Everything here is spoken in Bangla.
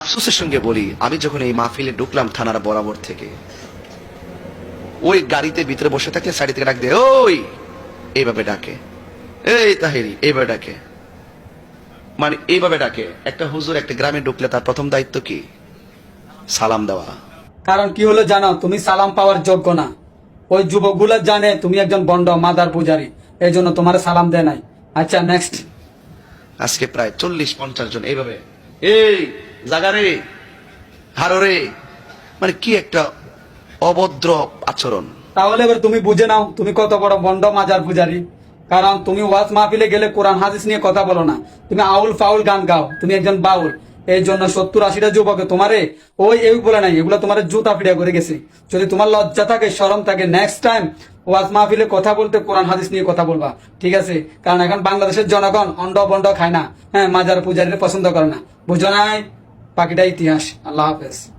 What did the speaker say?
আফসোসের সঙ্গে বলি আমি যখন এই মাহফিলে ঢুকলাম থানার বরাবর থেকে ওই গাড়িতে ভিতরে বসে থাকলে সাইড থেকে ডাক দে ওই! এইভাবে ডাকে। এই তাহেরি এইভাবে ডাকে। মানে এইভাবে ডাকে। একটা হুজুর একটা গ্রামে ঢুকলে তার প্রথম দায়িত্ব কি? সালাম দেওয়া। কারণ কি হলো জানো? তুমি সালাম পাওয়ার যোগ্য না। ওই যুবকগুলো জানে তুমি একজন বন্ড মাদার পূজারী। এই জন্য তোমার সালাম দেয় নাই। আচ্ছা নেক্সট আজকে প্রায় চল্লিশ পঞ্চাশ জন এইভাবে। এই জাগারে হারো রে মানে কি একটা অভদ্র আচরণ। তাহলে এবার তুমি বুঝে নাও, তুমি কত বড় বন্ড মাজার পূজারী। কারণ তুমি ওয়াজ মাহফিলে গেলে কোরআন, হাদিস নিয়ে কথা বলো না। তুমি আউল ফাউল গান গাও, তুমি একজন বাউল। এই জন্য সত্তর আশিটা যুবক তোমারে, ওই এই বলে নাই, এগুলো তোমার জুতা পিড়া করে গেছে। যদি তোমার লজ্জা থাকে, শরম থাকে নেক্সট টাইম ওয়াজ মাহফিলে কথা বলতে কোরআন, হাদিস নিয়ে কথা বলবা। ঠিক আছে? কারণ এখন বাংলাদেশের জনগণ অন্ড বন্ড খায় না। হ্যাঁ মাজার পূজারীরা পছন্দ করে না। বুঝো নাই? বাকিটা ইতিহাস। আল্লাহ হাফেজ।